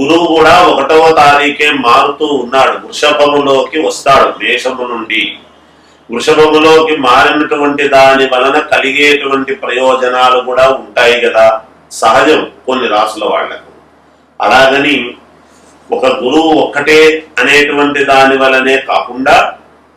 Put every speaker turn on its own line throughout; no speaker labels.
గురువు కూడా ఒకటవ తారీఖే మారుతూ ఉన్నాడు. వృషభములోకి వస్తాడు మేషము నుండి. వృషభములోకి మారినటువంటి దాని వలన కలిగేటువంటి ప్రయోజనాలు కూడా ఉంటాయి కదా. సహజం కొన్ని రాసుల వాళ్ళకు. అలాగని ఒక గురువు ఒక్కటే అనేటువంటి దాని వలనే కాకుండా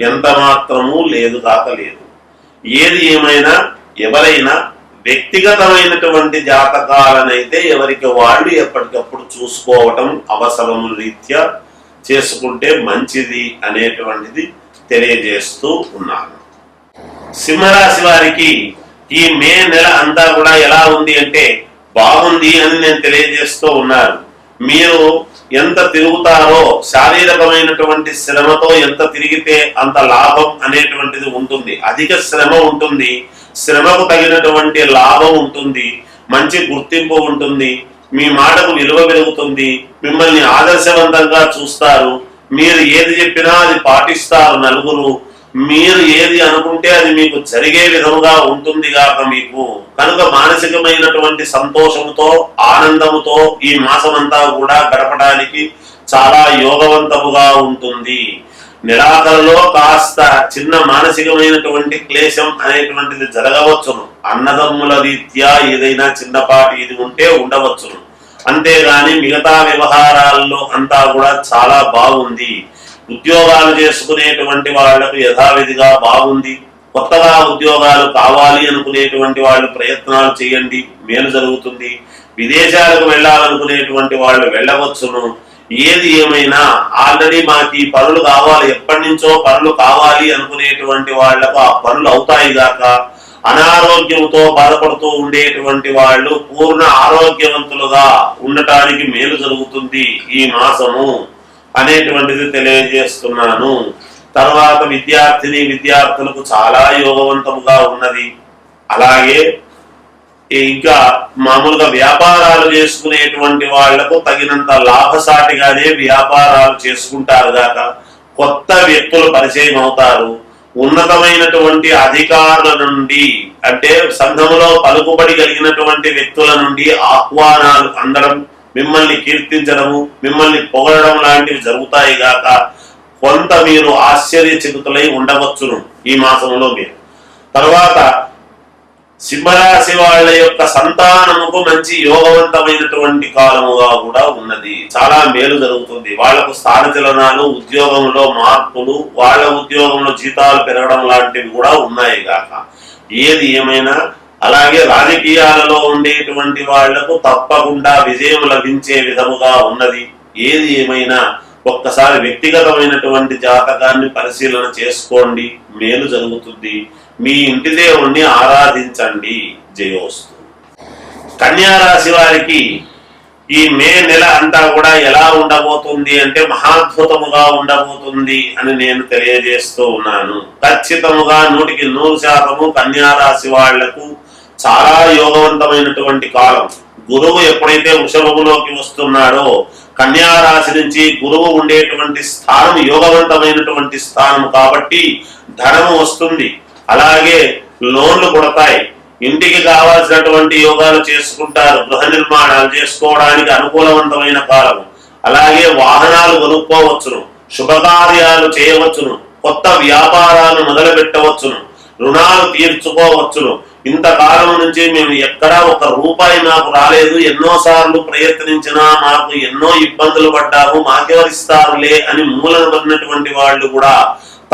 ఎంత మాత్రము లేదు కాక లేదు. ఏది ఏమైనా ఎవరైనా వ్యక్తిగతమైనటువంటి జాతకాలనైతే ఎవరికి వాళ్ళు ఎప్పటికప్పుడు చూసుకోవటం అవసరము రీత్యా చేసుకుంటే మంచిది అనేటువంటిది తెలియజేస్తూ ఉన్నాను సింహరాశి వారికి ఈ మే నెల అంతా కూడా ఎలా ఉంది అంటే బాగుంది అని నేను తెలియజేస్తూ ఉన్నాను మీరు ఎంత తిరుగుతారో శారీరకమైనటువంటి శ్రమతో ఎంత తిరిగితే అంత లాభం అనేటువంటిది ఉంటుంది. అధిక శ్రమ ఉంటుంది. శ్రమకు తగినటువంటి లాభం ఉంటుంది. మంచి గుర్తింపు ఉంటుంది. మీ మాటకు విలువ పెరుగుతుంది మిమ్మల్ని ఆదర్శవంతంగా చూస్తారు. మీరు ఏది చెప్పినా అది పాటిస్తారు నలుగురు. మీరు ఏది అనుకుంటే అది మీకు జరిగే విధముగా ఉంటుంది గాక మీకు. కనుక మానసికమైనటువంటి సంతోషంతో ఆనందముతో ఈ మాసమంతా కూడా గడపడానికి చాలా యోగవంతముగా ఉంటుంది. నిరాకరలో కాస్త చిన్న మానసికమైనటువంటి క్లేశం అనేటువంటిది జరగవచ్చును. అన్నదమ్ముల రీత్యా ఏదైనా చిన్నపాటి ఇది ఉంటే ఉండవచ్చును. అంతేగాని మిగతా వ్యవహారాల్లో అంతా కూడా చాలా బాగుంది. ఉద్యోగాలు చేసుకునేటువంటి వాళ్ళకు యథావిధిగా బాగుంది. కొత్తగా ఉద్యోగాలు కావాలి అనుకునేటువంటి వాళ్ళు ప్రయత్నాలు చేయండి. మేలు జరుగుతుంది. విదేశాలకు వెళ్ళాలనుకునేటువంటి వాళ్ళు వెళ్ళవచ్చును. ఏది ఏమైనా ఆల్రెడీ మాకు ఈ పనులు కావాలి. ఎప్పటి నుంచో పనులు కావాలి అనుకునేటువంటి వాళ్ళకు ఆ పనులు అవుతాయి గాక. అనారోగ్యంతో బాధపడుతూ ఉండేటువంటి వాళ్ళు పూర్ణ ఆరోగ్యవంతులుగా ఉండటానికి మేలు జరుగుతుంది ఈ మాసము. అనేటువంటిది తెలియజేస్తున్నాను. తర్వాత విద్యార్థిని విద్యార్థులకు చాలా యోగవంతముగా ఉన్నది. అలాగే ఇంకా మామూలుగా వ్యాపారాలు చేసుకునేటువంటి వాళ్ళకు తగినంత లాభసాటిగానే వ్యాపారాలు చేసుకుంటారు గాక కొత్త వ్యక్తులు పరిచయం అవుతారు. ఉన్నతమైనటువంటి అధికారుల నుండి అంటే సంఘములో పలుకుబడి కలిగినటువంటి వ్యక్తుల నుండి ఆహ్వానాలు అందడం మిమ్మల్ని కీర్తించడము మిమ్మల్ని పొగడడం లాంటివి జరుగుతాయి గాక కొంత మీరు ఆశ్చర్యచకితులై ఉండవచ్చును ఈ మాసంలో మీరు. తర్వాత సింహరాశి వాళ్ళ యొక్క సంతానముకు మంచి యోగవంతమైనటువంటి కాలముగా కూడా ఉన్నది. చాలా మేలు జరుగుతుంది. వాళ్ళకు స్థానచలనాలు ఉద్యోగంలో మార్పులు వాళ్ళ ఉద్యోగంలో జీతాలు పెరగడం లాంటివి కూడా ఉన్నాయి గాక. ఏది ఏమైనా అలాగే రాజకీయాలలో ఉండేటువంటి వాళ్ళకు తప్పకుండా విజయం లభించే విధముగా ఉన్నది. ఏది ఏమైనా ఒక్కసారి వ్యక్తిగతమైనటువంటి జాతకాన్ని పరిశీలన చేసుకోండి. మేలు జరుగుతుంది. మీ ఇంటి దేవుణ్ణి ఆరాధించండి. జయోస్తు. కన్యారాశి వారికి ఈ మే నెల అంతా కూడా ఎలా ఉండబోతుంది అంటే మహాద్భుతముగా ఉండబోతుంది అని నేను తెలియజేస్తూ ఉన్నాను. ఖచ్చితముగా నూటికి నూరు శాతము కన్యారాశి వాళ్ళకు చాలా యోగవంతమైనటువంటి కాలం. గురువు ఎప్పుడైతే వృషభములోకి వస్తున్నాడో కన్యారాశి నుంచి గురువు ఉండేటువంటి స్థానం యోగవంతమైనటువంటి స్థానం కాబట్టి ధనము వస్తుంది. అలాగే లోన్లు కొడతాయి. ఇంటికి కావాల్సినటువంటి యోగాలు చేసుకుంటారు. గృహ నిర్మాణాలు చేసుకోవడానికి అనుకూలవంతమైన కాలం. అలాగే వాహనాలు కొనుక్కోవచ్చును శుభకార్యాలు చేయవచ్చును కొత్త వ్యాపారాలు మొదలు పెట్టవచ్చును రుణాలు తీర్చుకోవచ్చును. ఇంతకాలం నుంచి మేము ఎక్కడా ఒక రూపాయి మాకు రాలేదు. ఎన్నోసార్లు ప్రయత్నించినా మాకు ఎన్నో ఇబ్బందులు పడ్డాము మాకెవరిస్తారులే అని మూలన పడినటువంటి వాళ్ళు కూడా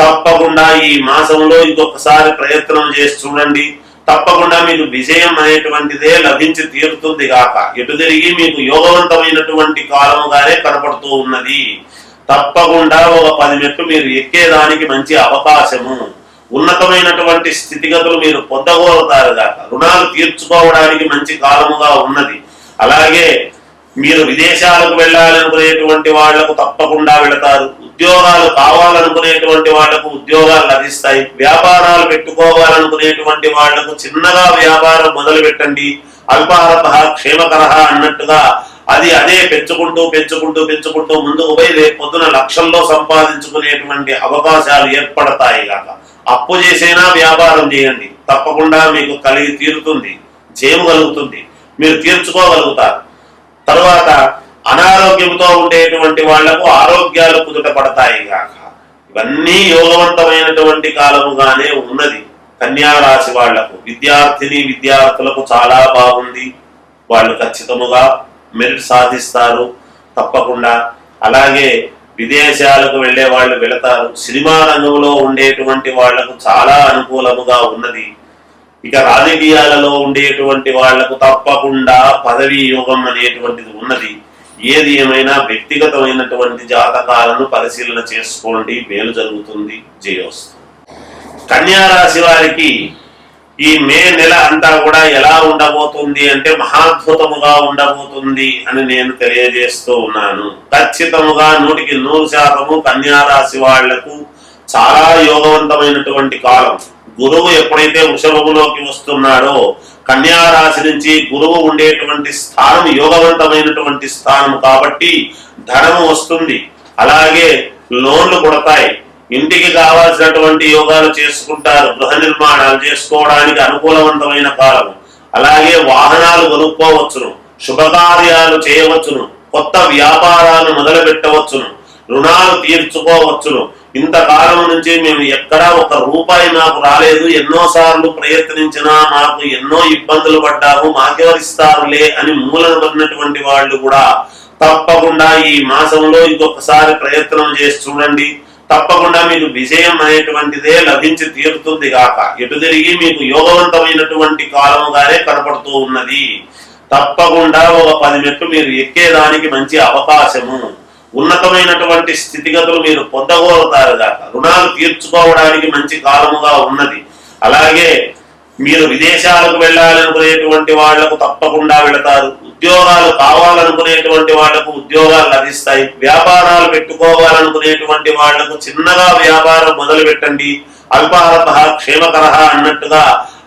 తప్పకుండా ఈ మాసంలో ఇంకొకసారి ప్రయత్నం చేసి చూడండి. తప్పకుండా మీకు విజయం అనేటువంటిదే లభించి తీరుతుంది గాక. ఎటు తిరిగి మీకు యోగవంతమైనటువంటి కాలముగానే కనపడుతూ ఉన్నది. తప్పకుండా ఒక పది మెట్లు మీరు ఎక్కేదానికి మంచి అవకాశము. ఉన్నతమైనటువంటి స్థితిగతులు మీరు పొందగలుగుతారు గాక. రుణాలు తీర్చుకోవడానికి మంచి కాలముగా ఉన్నది. అలాగే మీరు విదేశాలకు వెళ్ళాలనుకునేటువంటి వాళ్ళకు తప్పకుండా వెళతారు. ఉద్యోగాలు కావాలనుకునేటువంటి వాళ్ళకు ఉద్యోగాలు లభిస్తాయి. వ్యాపారాలు పెట్టుకోవాలనుకునేటువంటి వాళ్ళకు చిన్నగా వ్యాపారం మొదలు పెట్టండి అల్పారప క్షేమకరహ అన్నట్టుగా అది అదే పెంచుకుంటూ పెంచుకుంటూ పెంచుకుంటూ ముందుకు పోయి రేపు పొద్దున లక్షల్లో సంపాదించుకునేటువంటి అవకాశాలు ఏర్పడతాయి కాక అప్పు చేసైనా వ్యాపారం చేయండి. తప్పకుండా మీకు కలిగి తీరుతుంది జయం కలుగుతుంది మీరు తీర్చుకోగలుగుతారు. తర్వాత అనారోగ్యంతో ఉండేటువంటి వాళ్ళకు ఆరోగ్యాలు కుదుట పడతాయి కాక ఇవన్నీ యోగవంతమైనటువంటి కాలముగానే ఉన్నది. కన్యారాశి వాళ్ళకు విద్యార్థిని విద్యార్థులకు చాలా బాగుంది. వాళ్ళు ఖచ్చితముగా మెరిట్ సాధిస్తారు. తప్పకుండా. అలాగే విదేశాలకు వెళ్ళే వాళ్ళు వెళతారు. సినిమా రంగంలో ఉండేటువంటి వాళ్ళకు చాలా అనుకూలముగా ఉన్నది. ఇక రాజకీయాలలో ఉండేటువంటి వాళ్ళకు తప్పకుండా పదవీ యోగం అనేటువంటిది ఉన్నది. ఏది ఏమైనా వ్యక్తిగతమైనటువంటి జాతకాలను పరిశీలన చేసుకోండి. మేలు జరుగుతుంది. జయోస్తు కన్యా రాశి వారికి ఈ మే నెల అంతా కూడా ఎలా ఉండబోతుంది అంటే మహాద్భుతముగా ఉండబోతుంది అని నేను తెలియజేస్తూ ఉన్నాను. ఖచ్చితముగా నూటికి నూరు శాతము కన్యారాశి వాళ్ళకు చాలా యోగవంతమైనటువంటి కాలం. గురువు ఎప్పుడైతే వృషభములోకి వస్తున్నాడో కన్యారాశి నుంచి గురువు ఉండేటువంటి స్థానం యోగవంతమైనటువంటి స్థానం కాబట్టి ధనము వస్తుంది. అలాగే లోన్లు కొడతాయి. ఇంటికి కావాల్సినటువంటి యోగాలు చేసుకుంటారు గృహ నిర్మాణాలు చేసుకోవడానికి అనుకూలవంతమైన కాలం అలాగే వాహనాలు కొనుక్కోవచ్చును శుభకార్యాలు చేయవచ్చును కొత్త వ్యాపారాలు మొదలు పెట్టవచ్చును రుణాలు తీర్చుకోవచ్చును. ఇంతకాలం నుంచి మేము ఎక్కడా ఒక రూపాయి మాకు రాలేదు ఎన్నోసార్లు ప్రయత్నించినా మాకు ఎన్నో ఇబ్బందులు పడ్డాము మాకెవరిస్తారులే అని మూలన పడినటువంటి వాళ్ళు కూడా తప్పకుండా ఈ మాసంలో ఇంకొకసారి ప్రయత్నం చేసి చూడండి. తప్పకుండా మీకు విజయం అనేటువంటిదే లభించి తీరుతుంది గాక. ఎటు తిరిగి మీకు యోగవంతమైనటువంటి కాలముగానే కనపడుతూ ఉన్నది. తప్పకుండా ఒక పది మెట్లు మీరు ఎక్కేదానికి మంచి అవకాశము. ఉన్నతమైనటువంటి స్థితిగతులు మీరు పొందగలుగుతారు గాక. రుణాలు తీర్చుకోవడానికి మంచి కాలముగా ఉన్నది. అలాగే మీరు విదేశాలకు వెళ్ళాలనుకునేటువంటి వాళ్ళకు తప్పకుండా వెళతారు. ఉద్యోగాలు కావాలనుకునేటువంటి వాళ్ళకు ఉద్యోగాలు లభిస్తాయి. వ్యాపారాలు పెట్టుకోవాలనుకునేటువంటి వాళ్ళకు చిన్నగా వ్యాపారం మొదలు పెట్టండి. అల్పారప క్షేమకరహ అన్నట్టుగా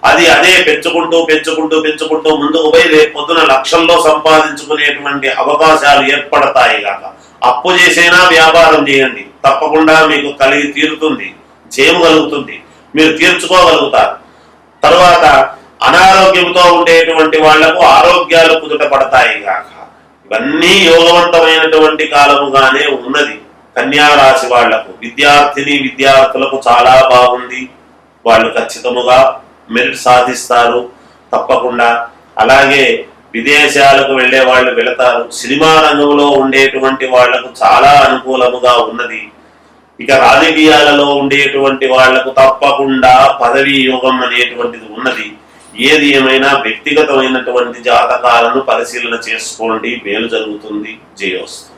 అది అదే పెంచుకుంటూ పెంచుకుంటూ పెంచుకుంటూ ముందుకు పోయి రేపు పొద్దున లక్షల్లో సంపాదించుకునేటువంటి అవకాశాలు ఏర్పడతాయి కాక అప్పు చేసైనా వ్యాపారం చేయండి. తప్పకుండా మీకు కలిగి తీరుతుంది. జయం కలుగుతుంది. మీరు తీర్చుకోగలుగుతారు. తరువాత అనారోగ్యంతో ఉండేటువంటి వాళ్ళకు ఆరోగ్యాలు కుదుట పడతాయి గాక. ఇవన్నీ యోగవంతమైనటువంటి కాలముగానే ఉన్నది. కన్యారాశి వాళ్ళకు విద్యార్థిని విద్యార్థులకు చాలా బాగుంది. వాళ్ళు ఖచ్చితముగా మెరిట్ సాధిస్తారు. తప్పకుండా. అలాగే విదేశాలకు వెళ్ళే వాళ్ళు వెళతారు. సినిమా రంగంలో ఉండేటువంటి వాళ్ళకు చాలా అనుకూలముగా ఉన్నది. ఇక రాజకీయాలలో ఉండేటువంటి వాళ్ళకు తప్పకుండా పదవీ యోగం అనేటువంటిది ఉన్నది. ఏది ఏమైనా వ్యక్తిగతమైనటువంటి జాతకాలను పరిశీలన చేసుకోండి. మేలు జరుగుతుంది. జయోస్తు